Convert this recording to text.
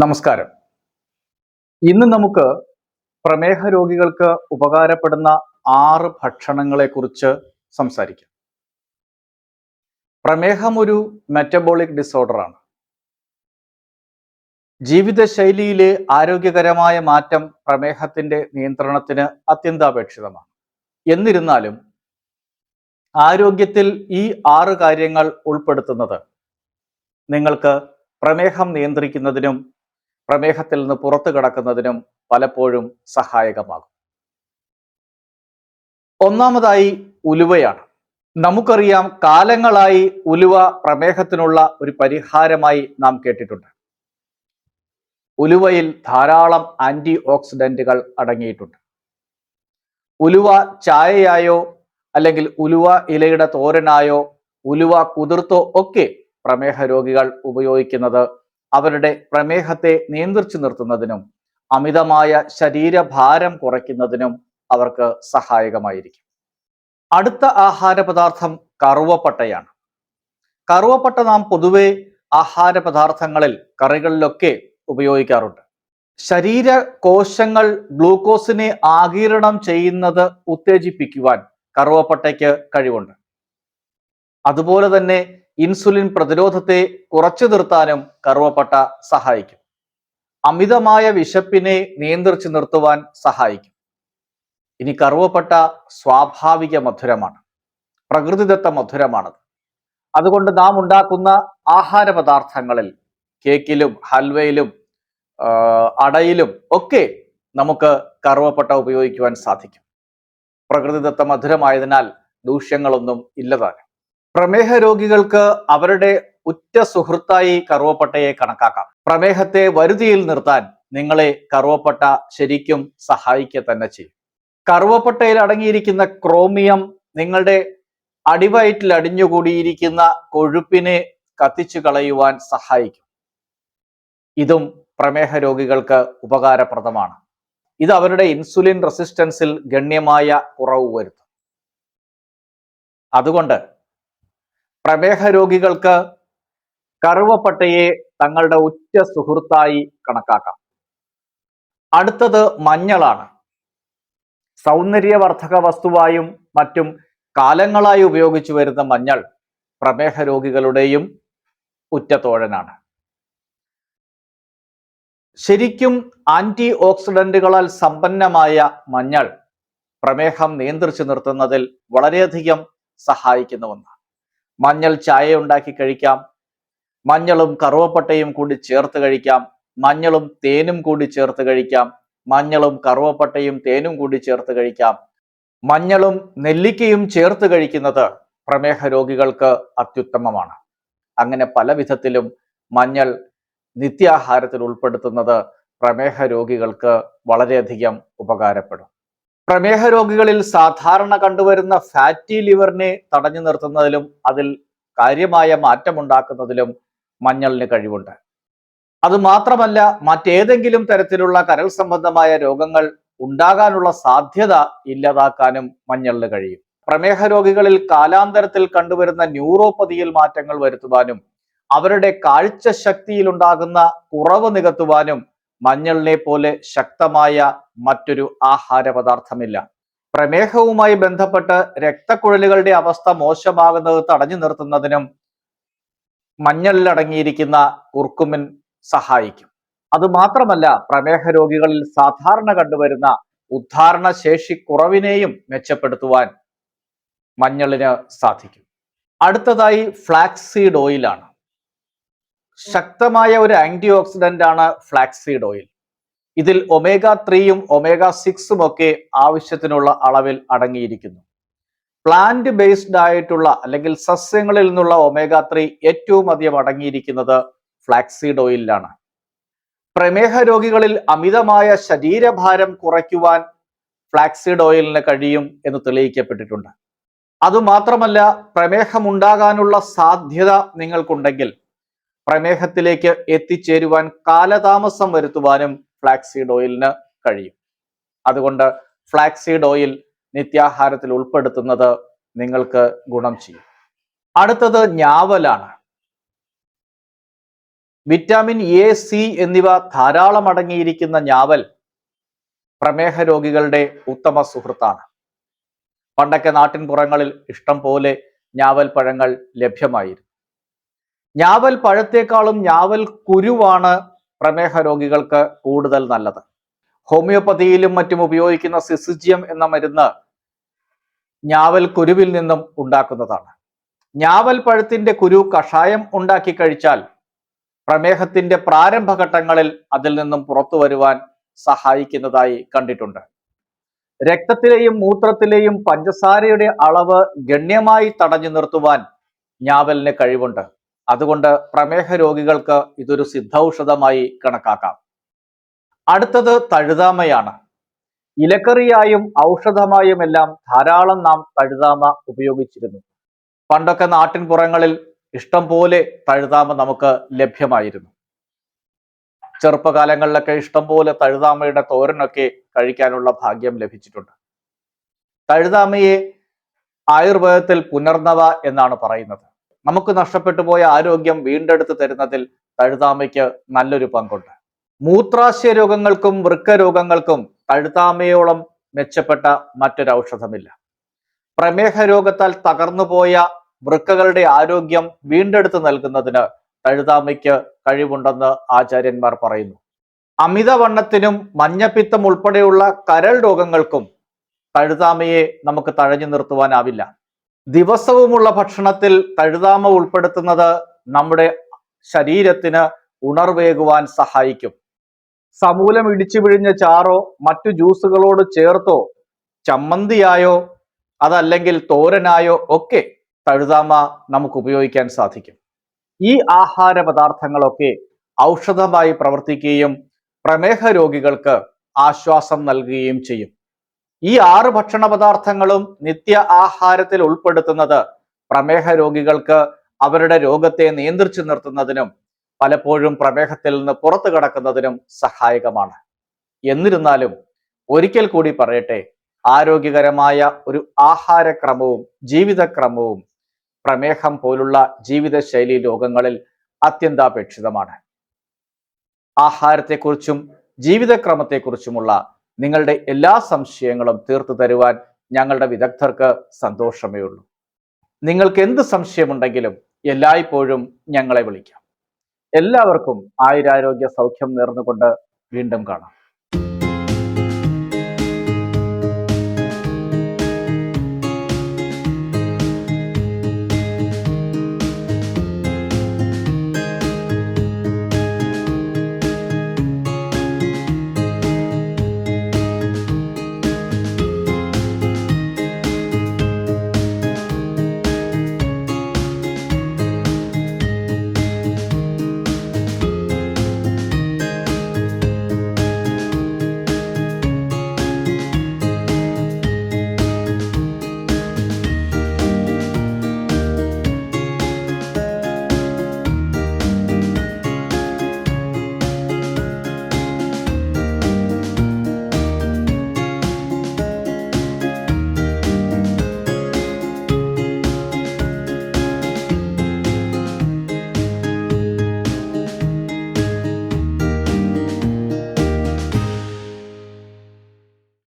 നമസ്കാരം. ഇന്ന് നമുക്ക് പ്രമേഹ രോഗികൾക്ക് ഉപകാരപ്പെടുന്ന ആറ് ഭക്ഷണങ്ങളെ കുറിച്ച് സംസാരിക്കാം. പ്രമേഹം ഒരു മെറ്റബോളിക് ഡിസോർഡറാണ് ജീവിതശൈലിയിലെ ആരോഗ്യകരമായ മാറ്റം പ്രമേഹത്തിന്റെ നിയന്ത്രണത്തിന് അത്യന്താപേക്ഷിതമാണ്. എന്നിരുന്നാലും ആരോഗ്യത്തിൽ ഈ ആറ് കാര്യങ്ങൾ ഉൾപ്പെടുത്തുന്നത് നിങ്ങൾക്ക് പ്രമേഹം നിയന്ത്രിക്കുന്നതിനും പ്രമേഹത്തിൽ നിന്ന് പുറത്തു കടക്കുന്നതിനും പലപ്പോഴും സഹായകമാകും. ഒന്നാമതായി ഉലുവയാണ്. നമുക്കറിയാം കാലങ്ങളായി ഉലുവ പ്രമേഹത്തിനുള്ള ഒരു പരിഹാരമായി നാം കേട്ടിട്ടുണ്ട്. ഉലുവയിൽ ധാരാളം ആന്റി ഓക്സിഡന്റുകൾ അടങ്ങിയിട്ടുണ്ട്. ഉലുവ ചായയായോ അല്ലെങ്കിൽ ഉലുവ ഇലയുടെ തോരനായോ ഉലുവ കുതിർത്തോ ഒക്കെ പ്രമേഹ രോഗികൾ ഉപയോഗിക്കുന്നത് അവരുടെ പ്രമേഹത്തെ നിയന്ത്രിച്ചു നിർത്തുന്നതിനും അമിതമായ ശരീരഭാരം കുറയ്ക്കുന്നതിനും അവർക്ക് സഹായകമായിരിക്കും. അടുത്ത ആഹാര പദാർത്ഥം കറുവപ്പട്ടയാണ്. കറുവപ്പട്ട നാം പൊതുവെ ആഹാര പദാർത്ഥങ്ങളിൽ കറികളിലൊക്കെ ഉപയോഗിക്കാറുണ്ട്. ശരീര കോശങ്ങൾ ഗ്ലൂക്കോസിനെ ആഗിരണം ചെയ്യുന്നത് ഉത്തേജിപ്പിക്കുവാൻ കറുവപ്പട്ടയ്ക്ക് കഴിവുണ്ട്. അതുപോലെ തന്നെ ഇൻസുലിൻ പ്രതിരോധത്തെ കുറച്ചു നിർത്താനും കറുവപ്പട്ട സഹായിക്കും. അമിതമായ വിശപ്പിനെ നിയന്ത്രിച്ചു നിർത്തുവാൻ സഹായിക്കും. ഇനി കറുവപ്പട്ട സ്വാഭാവിക മധുരമാണ്. പ്രകൃതിദത്ത മധുരമാണത്. അതുകൊണ്ട് നാം ഉണ്ടാക്കുന്ന ആഹാര പദാർത്ഥങ്ങളിൽ കേക്കിലും ഹൽവയിലും അടയിലും ഒക്കെ നമുക്ക് കറുവപ്പട്ട ഉപയോഗിക്കുവാൻ സാധിക്കും. പ്രകൃതിദത്ത മധുരമായതിനാൽ ദൂഷ്യങ്ങളൊന്നും ഇല്ലതാനും. പ്രമേഹ രോഗികൾക്ക് അവരുടെ ഉറ്റ സുഹൃത്തായി കറുവപ്പട്ടയെ കണക്കാക്കാം. പ്രമേഹത്തെ വരുതിയിൽ നിർത്താൻ നിങ്ങളെ കറുവപ്പട്ട ശരിക്കും സഹായിക്കുക തന്നെ ചെയ്യും. കറുവപ്പട്ടയിൽ അടങ്ങിയിരിക്കുന്ന ക്രോമിയം നിങ്ങളുടെ അടിവയറ്റിൽ അടിഞ്ഞുകൂടിയിരിക്കുന്ന കൊഴുപ്പിനെ കത്തിച്ചു കളയുവാൻ സഹായിക്കും. ഇതും പ്രമേഹ രോഗികൾക്ക് ഉപകാരപ്രദമാണ്. ഇത് അവരുടെ ഇൻസുലിൻ റെസിസ്റ്റൻസിൽ ഗണ്യമായ കുറവ് വരുത്തും. അതുകൊണ്ട് പ്രമേഹ രോഗികൾക്ക് കറുവപ്പട്ടയെ തങ്ങളുടെ ഉറ്റ സുഹൃത്തായി കണക്കാക്കാം. അടുത്തത് മഞ്ഞളാണ്. സൗന്ദര്യവർദ്ധക വസ്തുവായും മറ്റും കാലങ്ങളായി ഉപയോഗിച്ചു വരുന്ന മഞ്ഞൾ പ്രമേഹ രോഗികളുടെയും ഉറ്റത്തോഴനാണ്. ശരിക്കും ആന്റി ഓക്സിഡന്റുകളാൽ സമ്പന്നമായ മഞ്ഞൾ പ്രമേഹം നിയന്ത്രിച്ചു നിർത്തുന്നതിൽ വളരെയധികം സഹായിക്കുന്ന ഒന്നാണ്. മഞ്ഞൾ ചായ ഉണ്ടാക്കി കഴിക്കാം. മഞ്ഞളും കറുവപ്പട്ടയും കൂടി ചേർത്ത് കഴിക്കാം. മഞ്ഞളും തേനും കൂടി ചേർത്ത് കഴിക്കാം. മഞ്ഞളും കറുവപ്പട്ടയും തേനും കൂടി ചേർത്ത് കഴിക്കാം. മഞ്ഞളും നെല്ലിക്കയും ചേർത്ത് കഴിക്കുന്നത് പ്രമേഹ രോഗികൾക്ക് അത്യുത്തമമാണ്. അങ്ങനെ പല വിധത്തിലും മഞ്ഞൾ നിത്യാഹാരത്തിൽ ഉൾപ്പെടുത്തുന്നത് പ്രമേഹ രോഗികൾക്ക് വളരെയധികം ഉപകാരപ്പെടും. പ്രമേഹ രോഗികളിൽ സാധാരണ കണ്ടുവരുന്ന ഫാറ്റി ലിവറിനെ തടഞ്ഞു നിർത്തുന്നതിലും അതിൽ കാര്യമായ മാറ്റമുണ്ടാക്കുന്നതിലും മഞ്ഞളിന് കഴിവുണ്ട്. അത് മാത്രമല്ല മറ്റേതെങ്കിലും തരത്തിലുള്ള കരൾ സംബന്ധമായ രോഗങ്ങൾ ഉണ്ടാകാനുള്ള സാധ്യത ഇല്ലാതാക്കാനും മഞ്ഞളിന് കഴിയും. പ്രമേഹ രോഗികളിൽ കാലാന്തരത്തിൽ കണ്ടുവരുന്ന ന്യൂറോപ്പതിയിൽ മാറ്റങ്ങൾ വരുത്തുവാനും അവരുടെ കാഴ്ച ശക്തിയിൽ ഉണ്ടാകുന്ന കുറവ് നികത്തുവാനും മഞ്ഞളിനെ പോലെ ശക്തമായ മറ്റൊരു ആഹാര പദാർത്ഥമില്ല പ്രമേഹവുമായി ബന്ധപ്പെട്ട് രക്തക്കുഴലുകളുടെ അവസ്ഥ മോശമാകുന്നത് തടഞ്ഞു നിർത്തുന്നതിനും മഞ്ഞളിൽ അടങ്ങിയിരിക്കുന്ന കുർക്കുമിൻ സഹായിക്കും. അത് മാത്രമല്ല പ്രമേഹ രോഗികളിൽ സാധാരണ കണ്ടുവരുന്ന ഉദ്ധാരണ ശേഷി കുറവിനെയും മെച്ചപ്പെടുത്തുവാൻ മഞ്ഞളിന് സാധിക്കും. അടുത്തതായി ഫ്ലാക്സീഡ് ഓയിലാണ്. ശക്തമായ ഒരു ആന്റി ഓക്സിഡന്റ് ആണ് ഫ്ലാക്സീഡ് ഓയിൽ ഇതിൽ ഒമേഗ ത്രീയും ഒമേഗ സിക്സും ഒക്കെ ആവശ്യത്തിനുള്ള അളവിൽ അടങ്ങിയിരിക്കുന്നു. പ്ലാന്റ് ബേസ്ഡ് ആയിട്ടുള്ള അല്ലെങ്കിൽ സസ്യങ്ങളിൽ നിന്നുള്ള ഒമേഗ ത്രീ ഏറ്റവും അധികം അടങ്ങിയിരിക്കുന്നത് ഫ്ലാക്സീഡ് ഓയിലിലാണ് പ്രമേഹ രോഗികളിൽ അമിതമായ ശരീരഭാരം കുറയ്ക്കുവാൻ ഫ്ലാക്സീഡ് ഓയിലിന് കഴിയും എന്ന് തെളിയിക്കപ്പെട്ടിട്ടുണ്ട്. അതുമാത്രമല്ല പ്രമേഹമുണ്ടാകാനുള്ള സാധ്യത നിങ്ങൾക്കുണ്ടെങ്കിൽ പ്രമേഹത്തിലേക്ക് എത്തിച്ചേരുവാൻ കാലതാമസം വരുത്തുവാനും ഫ്ലാക്സീഡ് ഓയിലിന് കഴിയും. അതുകൊണ്ട് ഫ്ലാക്സീഡ് ഓയിൽ നിത്യാഹാരത്തിൽ ഉൾപ്പെടുത്തുന്നത് നിങ്ങൾക്ക് ഗുണം ചെയ്യും. അടുത്തത് ഞാവലാണ്. വിറ്റാമിൻ എ സി എന്നിവ ധാരാളം അടങ്ങിയിരിക്കുന്ന ഞാവൽ പ്രമേഹ രോഗികളുടെ ഉത്തമ സുഹൃത്താണ്. പണ്ടൊക്കെ നാട്ടിൻപുറങ്ങളിൽ ഇഷ്ടം പോലെ ഞാവൽ പഴങ്ങൾ ലഭ്യമായിരുന്നു. ഞാവൽ പഴത്തേക്കാളും ഞാവൽ കുരുവാണ് പ്രമേഹ രോഗികൾക്ക് കൂടുതൽ നല്ലത്. ഹോമിയോപ്പതിയിലും മറ്റും ഉപയോഗിക്കുന്ന സിസിജിയം എന്ന മരുന്ന് ഞാവൽ കുരുവിൽ നിന്നും ഉണ്ടാക്കുന്നതാണ്. ഞാവൽ പഴത്തിന്റെ കുരു കഷായം ഉണ്ടാക്കി കഴിച്ചാൽ പ്രമേഹത്തിന്റെ പ്രാരംഭഘട്ടങ്ങളിൽ അതിൽ നിന്നും പുറത്തു വരുവാൻ സഹായിക്കുന്നതായി കണ്ടിട്ടുണ്ട്. രക്തത്തിലെയും മൂത്രത്തിലെയും പഞ്ചസാരയുടെ അളവ് ഗണ്യമായി തടഞ്ഞു നിർത്തുവാൻ ഞാവലിന് കഴിവുണ്ട്. അതുകൊണ്ട് പ്രമേഹ രോഗികൾക്ക് ഇതൊരു സിദ്ധൌഷധമായി കണക്കാക്കാം. അടുത്തത് തഴുതാമയാണ്. ഇലക്കറിയായും ഔഷധമായും എല്ലാം ധാരാളം നാം തഴുതാമ ഉപയോഗിച്ചിരുന്നു. പണ്ടൊക്കെ നാട്ടിൻപുറങ്ങളിൽ ഇഷ്ടം പോലെ തഴുതാമ നമുക്ക് ലഭ്യമായിരുന്നു. ചെറുപ്പകാലങ്ങളിലൊക്കെ ഇഷ്ടം പോലെ തഴുതാമയുടെ തോരനൊക്കെ കഴിക്കാനുള്ള ഭാഗ്യം ലഭിച്ചിട്ടുണ്ട്. തഴുതാമയെ ആയുർവേദത്തിൽ പുനർനവ എന്നാണ് പറയുന്നത്. നമുക്ക് നഷ്ടപ്പെട്ടു പോയ ആരോഗ്യം വീണ്ടെടുത്ത് തരുന്നതിൽ തഴുതാമയ്ക്ക് നല്ലൊരു പങ്കുണ്ട്. മൂത്രാശയ രോഗങ്ങൾക്കും വൃക്ക രോഗങ്ങൾക്കും തഴുതാമയോളം മെച്ചപ്പെട്ട മറ്റൊരു ഔഷധമില്ല. പ്രമേഹ രോഗത്താൽ തകർന്നുപോയ വൃക്കകളുടെ ആരോഗ്യം വീണ്ടെടുത്ത് നൽകുന്നതിന് തഴുതാമയ്ക്ക് കഴിവുണ്ടെന്ന് ആചാര്യന്മാർ പറയുന്നു. അമിതവണ്ണത്തിനും മഞ്ഞപ്പിത്തം ഉൾപ്പെടെയുള്ള കരൾ രോഗങ്ങൾക്കും തഴുതാമയെ നമുക്ക് തഴഞ്ഞു നിർത്തുവാനാവില്ല. ദിവസവുമുള്ള ഭക്ഷണത്തിൽ തഴുതാമ ഉൾപ്പെടുത്തുന്നത് നമ്മുടെ ശരീരത്തിന് ഉണർവേകുവാൻ സഹായിക്കും. സമൂലം ഇടിച്ചു പിഴിഞ്ഞ ചാറോ മറ്റു ജ്യൂസുകളോട് ചേർത്തോ ചമ്മന്തിയായോ അതല്ലെങ്കിൽ തോരനായോ ഒക്കെ തഴുതാമ നമുക്ക് ഉപയോഗിക്കാൻ സാധിക്കും. ഈ ആഹാര പദാർത്ഥങ്ങളൊക്കെ ഔഷധമായി പ്രവർത്തിക്കുകയും പ്രമേഹ രോഗികൾക്ക് ആശ്വാസം നൽകുകയും ചെയ്യും. ഈ ആറ് ഭക്ഷണ പദാർത്ഥങ്ങളും നിത്യ ആഹാരത്തിൽ ഉൾപ്പെടുത്തുന്നത് പ്രമേഹ രോഗികൾക്ക് അവരുടെ രോഗത്തെ നിയന്ത്രിച്ചു നിർത്തുന്നതിനും പലപ്പോഴും പ്രമേഹത്തിൽ നിന്ന് പുറത്തു കടക്കുന്നതിനും സഹായകമാണ്. എന്നിരുന്നാലും ഒരിക്കൽ കൂടി പറയട്ടെ ആരോഗ്യകരമായ ഒരു ആഹാരക്രമവും ജീവിതക്രമവും പ്രമേഹം പോലുള്ള ജീവിതശൈലി രോഗങ്ങളിൽ അത്യന്താപേക്ഷിതമാണ്. ആഹാരത്തെക്കുറിച്ചും ജീവിതക്രമത്തെക്കുറിച്ചുമുള്ള നിങ്ങളുടെ എല്ലാ സംശയങ്ങളും തീർത്തു തരുവാൻ ഞങ്ങളുടെ വിദഗ്ധർക്ക് സന്തോഷമേ ഉള്ളൂ. നിങ്ങൾക്ക് എന്ത് സംശയമുണ്ടെങ്കിലും എല്ലായ്പ്പോഴും ഞങ്ങളെ വിളിക്കാം. എല്ലാവർക്കും ആയുരാരോഗ്യ സൗഖ്യം നേർന്നുകൊണ്ട് വീണ്ടും കാണാം.